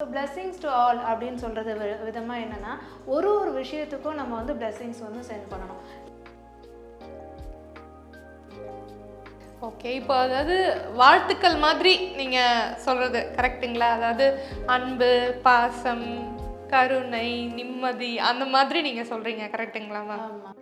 So blessings to all அப்படின்னு சொல்கிறது விதமாக என்னென்னா ஒரு ஒரு விஷயத்துக்கும் நம்ம வந்து பிளெஸ்ஸிங்ஸ் வந்து சென்ட் பண்ணணும். ஓகே இப்போ அதாவது வாழ்த்துக்கள் மாதிரி நீங்கள் சொல்கிறது கரெக்ட்டுங்களா அதாவது அன்பு பாசம் கருணை நிம்மதி அந்த மாதிரி நீங்கள் சொல்கிறீங்க கரெக்ட்டுங்களா மேம் ஆமாம்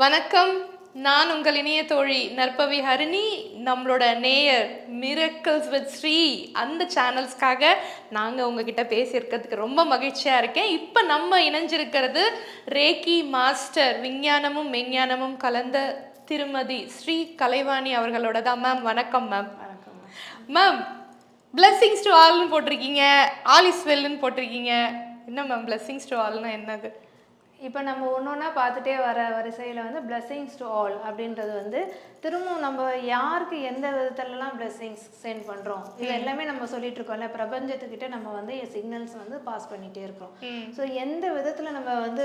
வணக்கம். நான் உங்கள் இனிய தோழி நற்பவி ஹரிணி. நம்மளோட நேயர் மிரக்கல்ஸ் வித் ஸ்ரீ அந்த சேனல்ஸ்க்காக நாங்கள் உங்ககிட்ட பேசியிருக்கிறதுக்கு ரொம்ப மகிழ்ச்சியாக இருக்கேன். இப்போ நம்ம இணைஞ்சிருக்கிறது ரேக்கி மாஸ்டர் விஞ்ஞானமும் மெஞ்ஞானமும் கலந்த திருமதி ஸ்ரீ கலைவாணி அவர்களோட தான் மேம் வணக்கம் மேம் வணக்கம் மேம் பிளெஸ்ஸிங்ஸ் டு ஆல்னு போட்டிருக்கீங்க. ஆல் இஸ் வெல்னு போட்டிருக்கீங்க. என்ன மேம் பிளெஸ்ஸிங்ஸ் டு ஆல்னா என்னது? இப்போ நம்ம ஒன்று ஒன்றா பார்த்துட்டே வர வரிசையில் வந்து பிளஸ்ஸிங்ஸ் டு ஆல் அப்படின்றது வந்து திரும்பவும் நம்ம யாருக்கு எந்த விதத்துலலாம் blessings சென்ட் பண்ணுறோம் இது எல்லாமே நம்ம சொல்லிட்டு இருக்கோம்ல பிரபஞ்சத்துக்கிட்ட நம்ம வந்து சிக்னல்ஸ் வந்து பாஸ் பண்ணிகிட்டே இருக்கிறோம் ஸோ எந்த விதத்தில் நம்ம வந்து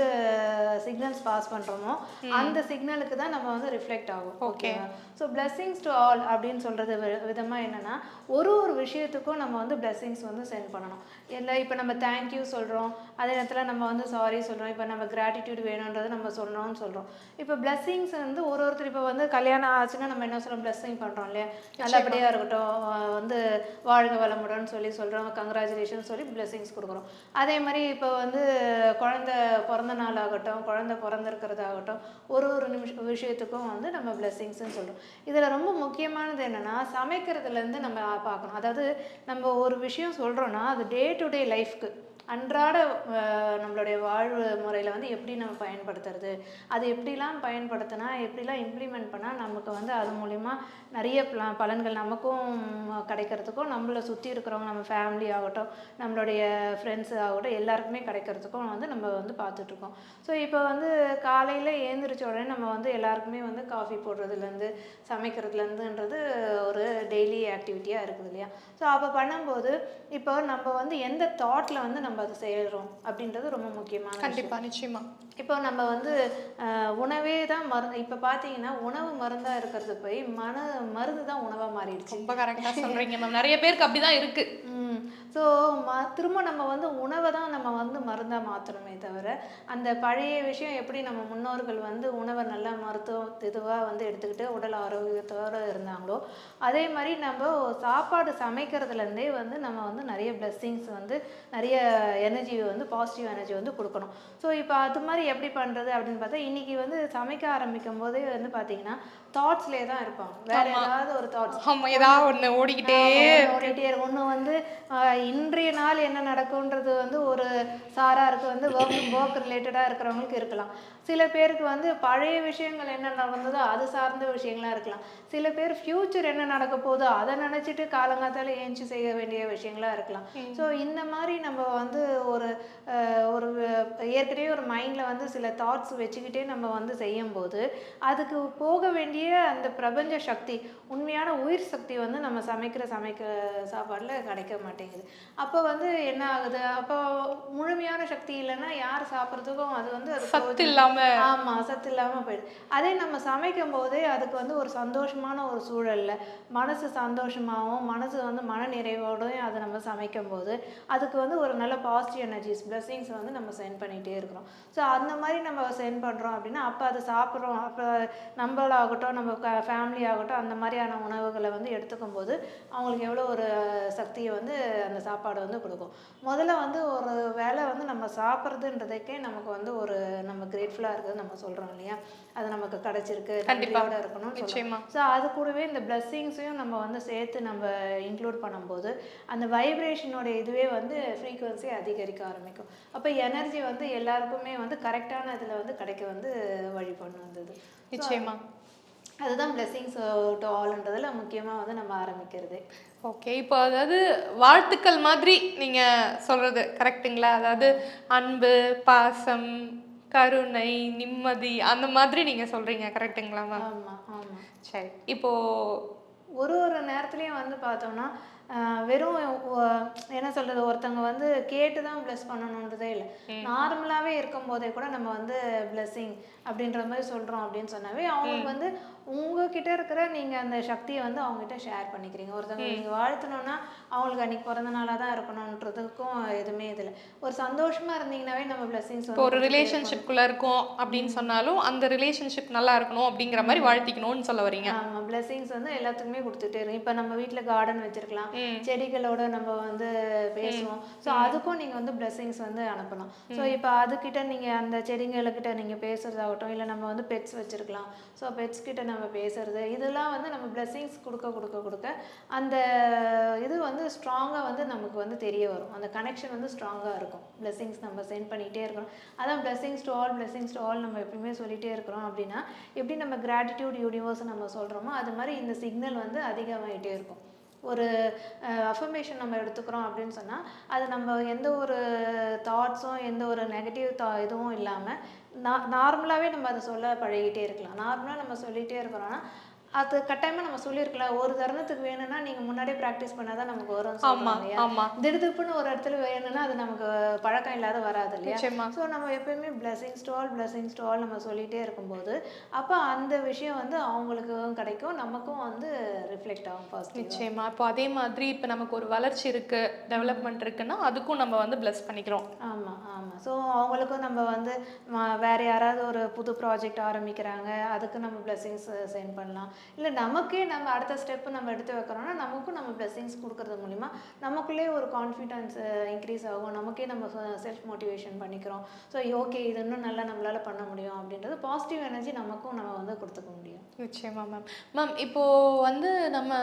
சிக்னல்ஸ் பாஸ் பண்ணுறோமோ அந்த சிக்னலுக்கு தான் நம்ம வந்து ரிஃப்ளெக்ட் ஆகும் ஓகேவா ஸோ blessings டு ஆல் அப்படின்னு சொல்கிறது விதமாக என்னென்னா ஒரு ஒரு விஷயத்துக்கும் நம்ம வந்து blessings வந்து சென்ட் பண்ணணும். இல்லை இப்போ நம்ம தேங்க்யூ சொல்கிறோம் அதே நேரத்தில் நம்ம வந்து சாரி சொல்கிறோம் இப்போ நம்ம கிராட்டிடியூட் வேணுன்றது நம்ம சொல்கிறோம்னு சொல்கிறோம் இப்போ blessings வந்து ஒரு ஒருத்தர் இப்போ வந்து கல்யாணம் ஆச்சுன்னா நம்ம என்ன சொல்கிறோம் blessing பண்ணுறோம் இல்லையா? நல்லபடியாக இருக்கட்டும். வந்து வாழ்க வளமுடன் சொல்லி சொல்கிறோம் கங்க்ராச்சுலேஷன் சொல்லி blessings கொடுக்குறோம். அதே மாதிரி இப்போ வந்து குழந்தை பிறந்த நாள் ஆகட்டும் குழந்தை பிறந்திருக்கிறதாகட்டும் ஒரு ஒரு நிமிஷ விஷயத்துக்கும் வந்து நம்ம blessingsன்னு சொல்கிறோம் இதில் ரொம்ப முக்கியமானது என்னென்னா சமைக்கிறதுலேருந்து நம்ம பார்க்கணும். அதாவது நம்ம ஒரு விஷயம் சொல்கிறோன்னா அது டே டு டே லைஃப்க்கு அன்றாட நம்மளுடைய வாழ்வு முறையில் வந்து எப்படி நம்ம பயன்படுத்துறது? அது எப்படிலாம் பயன்படுத்தினா எப்படிலாம் இம்ப்ளிமெண்ட் பண்ணால் நமக்கு வந்து அது மூலிமா நிறைய பலன்கள் நமக்கும் கிடைக்கிறதுக்கும் நம்மளை சுற்றி இருக்கிறவங்க நம்ம ஃபேமிலி ஆகட்டும் நம்மளுடைய ஃப்ரெண்ட்ஸ் ஆகட்டும் எல்லாருக்குமே கிடைக்கிறதுக்கும் வந்து நம்ம வந்து பார்த்துட்ருக்கோம். ஸோ இப்போ வந்து காலையில் ஏந்திரிச்ச உடனே நம்ம வந்து எல்லாருக்குமே வந்து காஃபி போடுறதுலேருந்து சமைக்கிறதுலேருந்துன்றது ஒரு டெய்லி ஆக்டிவிட்டியாக இருக்குது இல்லையா? ஸோ அப்போ பண்ணும்போது இப்போ நம்ம வந்து எந்த தாட்டில் வந்து நம்ம அதை செய்கிறோம் அப்படின்றது ரொம்ப முக்கியமான விஷயம். கண்டிப்பா நிச்சயமா. இப்போ நம்ம வந்து உணவே தான் மருந்து இப்போ பார்த்தீங்கன்னா உணவு மருந்தாக இருக்கிறது போய் மன மருந்து தான் உணவாக மாறிடுச்சு. ரொம்ப கரெக்டா சொல்றீங்க மேம் நிறைய பேருக்கு அப்படிதான் இருக்கு. ஸோ ம திரும்ப நம்ம வந்து உணவை தான் நம்ம வந்து மருந்தாக மாற்றணுமே தவிர அந்த பழைய விஷயம் எப்படி நம்ம முன்னோர்கள் வந்து உணவை நல்லா மருத்துவ இதுவாக வந்து எடுத்துக்கிட்டு உடல் ஆரோக்கியத்தோடு இருந்தாங்களோ அதே மாதிரி நம்ம சாப்பாடு சமைக்கிறதுலேருந்தே வந்து நம்ம வந்து நிறைய blessings வந்து நிறைய எனர்ஜி வந்து பாசிட்டிவ் எனர்ஜி வந்து கொடுக்கணும். ஸோ இப்போ அது மாதிரி எப்படி பண்ணுறது அப்படின்னு பார்த்தா இன்னைக்கு வந்து சமைக்க ஆரம்பிக்கும் போதே வந்து பார்த்தீங்கன்னா தாட்ஸ்லேயே தான் இருப்பாங்க. வேற ஏதாவது ஒரு தாட்ஸ் ஏதாவது ஒண்ணு ஓடிக்கிட்டே இருக்கும் ஒன்று வந்து இன்றைய நாள் என்ன நடக்கும்ன்றது வந்து ஒரு சாராருக்கு வந்து ஒர்க் ஒர்க் ரிலேட்டடாக இருக்கிறவங்களுக்கு இருக்கலாம். சில பேருக்கு வந்து பழைய விஷயங்கள் என்ன நடந்ததோ அது சார்ந்த விஷயங்களா இருக்கலாம். சில பேர் ஃப்யூச்சர் என்ன நடக்க போதோ அதை நினச்சிட்டு காலங்காத்தால ஏஞ்சி செய்ய வேண்டிய விஷயங்களா இருக்கலாம். ஸோ இந்த மாதிரி நம்ம வந்து ஒரு ஒரு ஏற்கனவே ஒரு மைண்டில் வந்து சில தாட்ஸ் வச்சுக்கிட்டே நம்ம வந்து செய்யும்போது அதுக்கு போக வேண்டிய அந்த பிரபஞ்ச சக்தி உண்மையான உயிர் சக்தி வந்து நம்ம சமைக்கிற சமைக்க சாப்பாடில் கிடைக்க மாட்டேங்குது. அப்போ வந்து என்ன ஆகுது? அப்போ முழுமையான சக்தி இல்லைன்னா யார் சாப்பிட்றதுக்கும் அது வந்து அது இல்லாம. ஆமா சத்து இல்லாம போயிடுது. அதே நம்ம சமைக்கும் போதே அதுக்கு வந்து ஒரு சந்தோஷமான ஒரு சூழல்ல. மனசு சந்தோஷமாகவும் மனசு வந்து மன நிறைவோடையும் அதை நம்ம சமைக்கும் போது அதுக்கு வந்து ஒரு நல்ல பாசிட்டிவ் எனர்ஜிஸ் blessings வந்து நம்ம சென்ட் பண்ணிகிட்டே இருக்கிறோம். ஸோ அந்த மாதிரி நம்ம சென்ட் பண்ணுறோம் அப்படின்னா அப்போ அதை சாப்பிட்றோம். அப்போ நம்மளாகட்டும் நம்ம ஃபேமிலி ஆகட்டும் அந்த மாதிரியான உணவுகளை வந்து எடுத்துக்கும் போது அவங்களுக்கு எவ்வளோ ஒரு சக்தியை வந்து அந்த சாப்பாடு வந்து கொடுக்கும். முதல்ல வந்து ஒரு வேலை வந்து நம்ம சாப்பிட்றதுன்றதுக்கே நமக்கு வந்து ஒரு நம்ம கிரேட்ஃபுல்லாக இருக்குது நம்ம சொல்கிறோம் இல்லையா? அது நமக்கு கிடைச்சிருக்கு. கண்டிப்பா. நன்றியோட இருக்கணும்னு நிச்சயமா. ஸோ அது கூடவே இந்த பிளஸ்ஸிங்ஸையும் நம்ம வந்து சேர்த்து நம்ம இன்க்ளூட் பண்ணும்போது அந்த வைப்ரேஷனோட இதுவே வந்து ஃப்ரீக்குவன்சி அதிகரிக்க ஆரம்பிக்கும். அப்போ எனர்ஜி வந்து எல்லாருக்குமே வந்து கரெக்டான இதில் வந்து கிடைக்க வந்து வழி பண்ணு வந்தது. நிச்சயமா. அதுதான் பிளெஸ்ஸிங்ஸ் டு ஆல்ன்றதுல முக்கியமாக வந்து நம்ம ஆரம்பிக்கிறது. ஓகே இப்போ அதாவது வாழ்த்துக்கள் மாதிரி நீங்க சொல்றது கரெக்ட்டுங்களா அதாவது அன்பு பாசம் கருணை நிம்மதி அந்த மாதிரி நீங்க சொல்றீங்க. கரெக்ட்டுங்களா மேம் ஆமாம் ஆமாம் சரி. இப்போ ஒரு ஒரு நேரத்துலையும் வந்து பார்த்தோம்னா வெறும் என்ன சொல்றது ஒருத்தவங்க வந்து கேட்டு தான் ப்ளஸ் பண்ணணுன்றதே இல்லை நார்மலாகவே இருக்கும் போதே கூட நம்ம வந்து blessing அப்படின்ற மாதிரி சொல்கிறோம் அப்படின்னு சொன்னாவே அவங்களுக்கு வந்து உங்ககிட்ட இருக்கிற நீங்கள் அந்த சக்தியை வந்து அவங்ககிட்ட ஷேர் பண்ணிக்கிறீங்க. ஒருத்தவங்க நீங்கள் வாழ்த்தணும்னா அவங்களுக்கு அன்னைக்கு பிறந்த நாளாக தான் இருக்கணுன்றதுக்கும் எதுவுமே இதில். ஒரு சந்தோஷமா இருந்தீங்கன்னாவே நம்ம blessings இப்போ ஒரு ரிலேஷன்ஷிப்குள்ள இருக்கோம் அப்படின்னு சொன்னாலும் அந்த ரிலேஷன்ஷிப் நல்லா இருக்கணும் அப்படிங்கிற மாதிரி வாழ்த்திக்கணும்னு சொல்ல வரீங்க. ஆமா blessings வந்து எல்லாத்துக்குமே கொடுத்துட்டே இருக்கும். இப்போ நம்ம வீட்ல கார்டன் வச்சிருக்கலாம். செடிகளோட நம்ம வந்து பேசுவோம். ஸோ அதுக்கும் நீங்க வந்து blessings வந்து அனுப்பலாம். ஸோ இப்போ அதுக்கிட்ட நீங்க அந்த செடிங்களுக்கிட்ட நீங்க பேசுறதாகட்டும் இல்லை நம்ம வந்து பெட்ஸ் வச்சிருக்கலாம். ஸோ பெட்ஸ் கிட்ட நம்ம நம்ம பேசுறது. இதெல்லாம் வந்து நம்ம பிளெஸ்ஸிங்ஸ் கொடுக்க கொடுக்க கொடுக்க அந்த இது வந்து ஸ்ட்ராங்காக வந்து நமக்கு வந்து தெரிய வரும். அந்த கனெக்ஷன் வந்து ஸ்ட்ராங்காக இருக்கும். பிளெஸ்ஸிங்ஸ் நம்ம சென்ட் பண்ணிகிட்டே இருக்கணும் அதான் blessings to all blessings to all நம்ம எப்பயுமே சொல்லிகிட்டே இருக்கிறோம் அப்படின்னா எப்படி நம்ம கிராட்டிடியூட் யூனிவர்ஸ் நம்ம சொல்கிறோமோ அது மாதிரி இந்த சிக்னல் வந்து அதிகமாகிட்டே இருக்கும். ஒரு அஃபர்மேஷன் நம்ம எடுத்துக்கிறோம் அப்படின்னு சொன்னால் அது நம்ம எந்த ஒரு தாட்ஸும் எந்த ஒரு நெகட்டிவ் தா இதுவும் இல்லாமல் நா நார்மலாகவே நம்ம அதை சொல்ல பழகிட்டே இருக்கலாம். நார்மலாக நம்ம சொல்லிகிட்டே இருக்கிறோன்னா அது கட்டாயமா நம்ம சொல்லியிருக்கலாம் ஒரு தருணத்துக்கு வேணும்னா நீங்க முன்னாடியே ப்ராக்டிஸ் பண்ணாதான் நமக்கு வரும் ஆமா இல்லையா? ஆமா. திடுதிப்புன்னு ஒரு இடத்துல வேணும்னா அது நமக்கு பழக்கம் இல்லாத வராது இல்லையா? ஸோ நம்ம எப்பயுமே all blessings to all நம்ம சொல்லிட்டே இருக்கும்போது அப்போ அந்த விஷயம் வந்து அவங்களுக்கும் கிடைக்கும் நமக்கும் வந்து ரிஃப்ளெக்ட் ஆகும் பாசிட்டிவ் நிச்சயமா. இப்போ அதே மாதிரி இப்போ நமக்கு ஒரு வளர்ச்சி இருக்கு டெவலப்மெண்ட் இருக்குன்னா அதுக்கும் நம்ம வந்து bless பண்ணிக்கிறோம். ஆமா ஆமா. ஸோ அவங்களுக்கும் நம்ம வந்து வேற யாராவது ஒரு புது ப்ராஜெக்ட் ஆரம்பிக்கிறாங்க அதுக்கு நம்ம blessings சென்ட் பண்ணலாம். இல்லை நமக்கே நம்ம அடுத்த ஸ்டெப் நம்ம எடுத்து வைக்கிறோம்னா நமக்கும் நம்ம blessings கொடுக்கறது மூலிமா நமக்குள்ளே ஒரு கான்ஃபிடன்ஸ் இன்க்ரீஸ் ஆகும். நமக்கே நம்ம செல்ஃப் மோட்டிவேஷன் பண்ணிக்கிறோம். ஸோ ஓகே இது இன்னும் நல்லா நம்மளால பண்ண முடியும் அப்படின்றது பாசிட்டிவ் எனர்ஜி நமக்கும் நம்ம வந்து கொடுத்துக்க முடியும். நிச்சயமா மேம் மேம் இப்போ வந்து நம்ம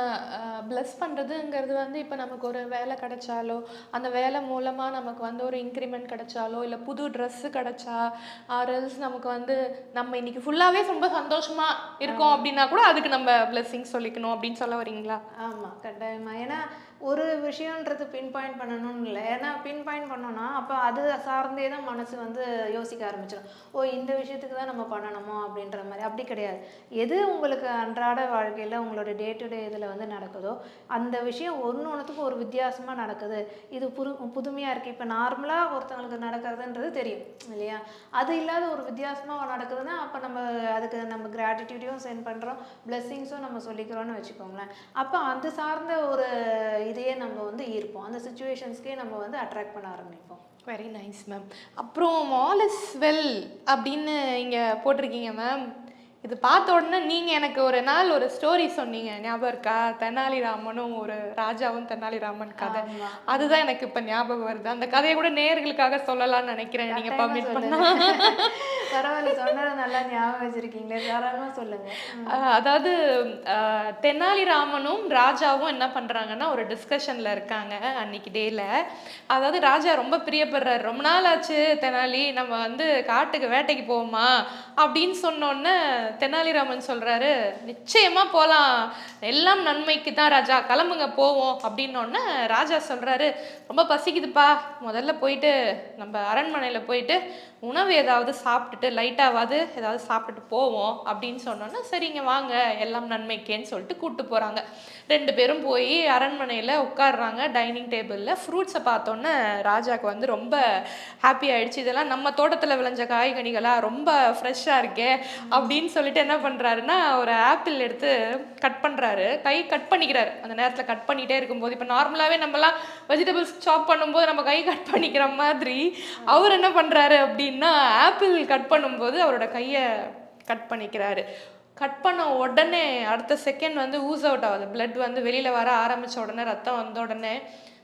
ப்ளஸ் பண்ணுறதுங்கிறது வந்து இப்போ நமக்கு ஒரு வேலை கிடைச்சாலோ அந்த வேலை மூலமா நமக்கு வந்து ஒரு இன்க்ரிமெண்ட் கிடைச்சாலோ இல்லை புது ட்ரெஸ்ஸு கிடைச்சா ஆர்எல்ஸ் நமக்கு வந்து நம்ம இன்னைக்கு ஃபுல்லாகவே ரொம்ப சந்தோஷமா இருக்கோம் அப்படின்னா கூட அதுக்கு நம்ம blessings சொல்லிக்கணும் அப்படின்னு சொல்ல வரீங்களா ஆமா கட்டாயமா. ஏன்னா ஒரு விஷயன்றது பின் பாயிண்ட் பண்ணணும்னு இல்லை. ஏன்னா பின் பாயிண்ட் பண்ணோன்னா அப்போ அது சார்ந்தே தான் மனசு வந்து யோசிக்க ஆரம்பிச்சிடும். ஓ இந்த விஷயத்துக்கு தான் நம்ம பண்ணணுமோ அப்படின்ற மாதிரி. அப்படி கிடையாது. எது உங்களுக்கு அன்றாட வாழ்க்கையில் உங்களோட டே டு டே இதில் வந்து நடக்குதோ அந்த விஷயம் ஒன்று ஒன்றுத்துக்கும் ஒரு வித்தியாசமாக நடக்குது. இது புது புதுமையாக இருக்குது இப்போ நார்மலாக ஒருத்தவங்களுக்கு நடக்கிறதுன்றது தெரியும் இல்லையா? அது இல்லாத ஒரு வித்தியாசமாக நடக்குதுன்னா அப்போ நம்ம அதுக்கு நம்ம கிராட்டிடியூடையும் சென்ட் பண்ணுறோம் பிளெஸ்ஸிங்ஸும் நம்ம சொல்லிக்கிறோன்னு வச்சுக்கோங்களேன். அப்போ அது சார்ந்த ஒரு இதையே நம்ம வந்து ஈர்ப்போம். அந்த சுச்சுவேஷன்ஸ்க்கே நம்ம வந்து அட்ராக்ட் பண்ண ஆரம்பிப்போம். வெரி நைஸ் மேம் அப்புறம் ஆல் இஸ் வெல் அப்படின்னு இங்கே போட்டிருக்கீங்க மேம் இது பார்த்த உடனே நீங்கள் எனக்கு ஒரு நாள் ஒரு ஸ்டோரி சொன்னீங்க. ஞாபகம் இருக்கா? தெனாலிராமனும் ஒரு ராஜாவும் தெனாலிராமன் கதை. அதுதான் எனக்கு இப்போ ஞாபகம் வருது. அந்த கதையை கூட நேர்களுக்காக சொல்லலாம்னு நினைக்கிறேன். நீங்கள் பர்மிட் பண்ணா. பரவாயில்ல சொன்னதை நல்லா ஞாபகம் வச்சிருக்கீங்களே. தாராளமாக சொல்லுங்க. ம். அஹ் அதாவது தெனாலிராமனும் ராஜாவும் என்ன பண்றாங்கன்னா ஒரு டிஸ்கஷன்ல இருக்காங்க அன்னைக்கு டேல அதாவது ராஜா ரொம்ப பிரியப்படுறாரு. ரொம்ப நாள் ஆச்சு தெனாலி. நம்ம வந்து காட்டுக்கு வேட்டைக்கு போவோமா? அப்படின்னு சொன்னோன்னே தெனாலிராமன் சொல்றாரு நிச்சயமா போலாம். எல்லாம் நன்மைக்கு தான் ராஜா. கிளம்புங்க போவோம். அப்படின்னோடனே ராஜா சொல்றாரு ரொம்ப பசிக்குதுப்பா. முதல்ல போயிட்டு நம்ம அரண்மனையில போயிட்டு உணவு ஏதாவது சாப்பிட்டுட்டு லைட்டாவது ஏதாவது சாப்பிட்டுட்டு போவோம் அப்படின்னு சொன்னோன்னா சரிங்க வாங்க எல்லாம் நன்மைக்கேன்னு சொல்லிட்டு கூப்பிட்டு போகிறாங்க ரெண்டு பேரும் போய் அரண்மனையில் உட்காடுறாங்க டைனிங் டேபிளில் ஃப்ரூட்ஸை பார்த்தோன்னே ராஜாக்கு வந்து ரொம்ப ஹாப்பி ஆகிடுச்சு இதெல்லாம் நம்ம தோட்டத்தில் விளைஞ்ச காய்கனிகளாக ரொம்ப ஃப்ரெஷ்ஷாக இருக்கே அப்படின்னு சொல்லிட்டு என்ன பண்ணுறாருன்னா ஒரு ஆப்பிள் எடுத்து கட் பண்ணுறாரு கை கட் பண்ணிக்கிறாரு. அந்த நேரத்தில் கட் பண்ணிகிட்டே இருக்கும்போது இப்போ நார்மலாகவே நம்மலாம் வெஜிடபிள்ஸ் சாப் பண்ணும்போது நம்ம கை கட் பண்ணிக்கிற மாதிரி அவர் என்ன பண்ணுறாரு அப்படின்னு ஆப்பிள் கட் பண்ணும்போது அவரோட கையை கட் பண்ணிக்கிறாரு. கட் பண்ண உடனே அடுத்த செகண்ட் வந்து ஊஸ் அவுட் ஆகுது. பிளட் வந்து வெளியில் வர ஆரம்பித்த உடனே ரத்தம் வந்த உடனே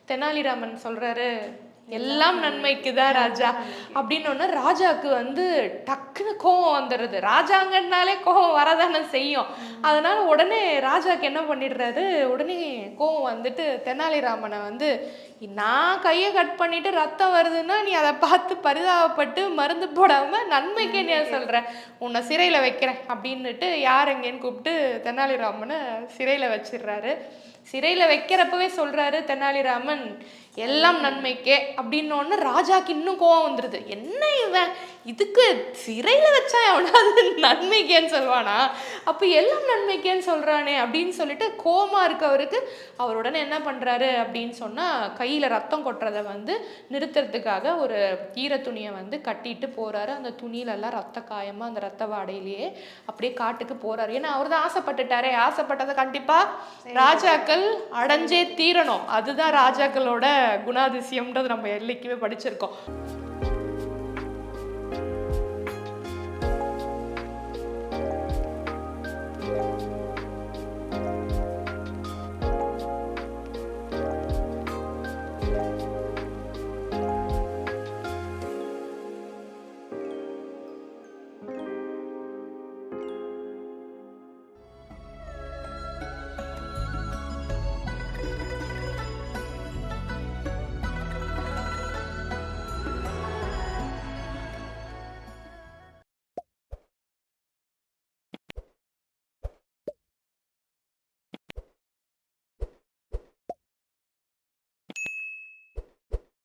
தெனாலிராமன் சொல்கிறாரு எல்லாம் நன்மைக்கு தான் ராஜா? அப்படின்னு ராஜாவுக்கு வந்து டக்குன்னு கோவம் வந்துடுது. ராஜாங்கன்னாலே கோவம் வரதானே செய்யும். அதனால உடனே ராஜாவுக்கு என்ன பண்ணிடுறாரு? உடனே கோவம் வந்துட்டு தெனாலிராமனை வந்து நான் கையை கட் பண்ணிட்டு ரத்தம் வருதுன்னா நீ அதை பார்த்து பரிதாபப்பட்டு மருந்து போடாம நன்மைக்கே நீ சொல்ற. உன்னை சிறையில வைக்கிறேன் அப்படின்னுட்டு யார் எங்கேன்னு கூப்பிட்டு தெனாலிராமனை சிறையில வச்சிடுறாரு. சிறையில வைக்கிறப்பவே சொல்றாரு தெனாலிராமன் எல்லாம் நன்மைக்கே அப்படின்னோடனே ராஜாக்கு இன்னும் கோவம் வந்துருது. என்ன இவன்? இதுக்கு சிறையில வச்சா எவனாவது நன்மைக்கேன்னு சொல்வானா அப்போ எல்லாம் நன்மைக்கேன்னு சொல்றானே அப்படின்னு சொல்லிட்டு கோவமா இருக்கவருக்கு அவர் உடனே என்ன பண்றாரு அப்படின்னு சொன்னா கையில ரத்தம் கொட்டுறதை வந்து நிறுத்துறதுக்காக ஒரு ஈர துணியை வந்து கட்டிட்டு போறாரு. அந்த துணியில எல்லாம் ரத்த காயமா அந்த ரத்த வாடையிலேயே அப்படியே காட்டுக்கு போறாரு. ஏன்னா அவர் தான் ஆசைப்பட்டுட்டாரே. ஆசைப்பட்டதை கண்டிப்பா ராஜாக்கள் அடைஞ்சே தீரணும். அதுதான் ராஜாக்களோட குணாதிசயம்ன்றது நம்ம எல்லைக்குமே படிச்சிருக்கோம்.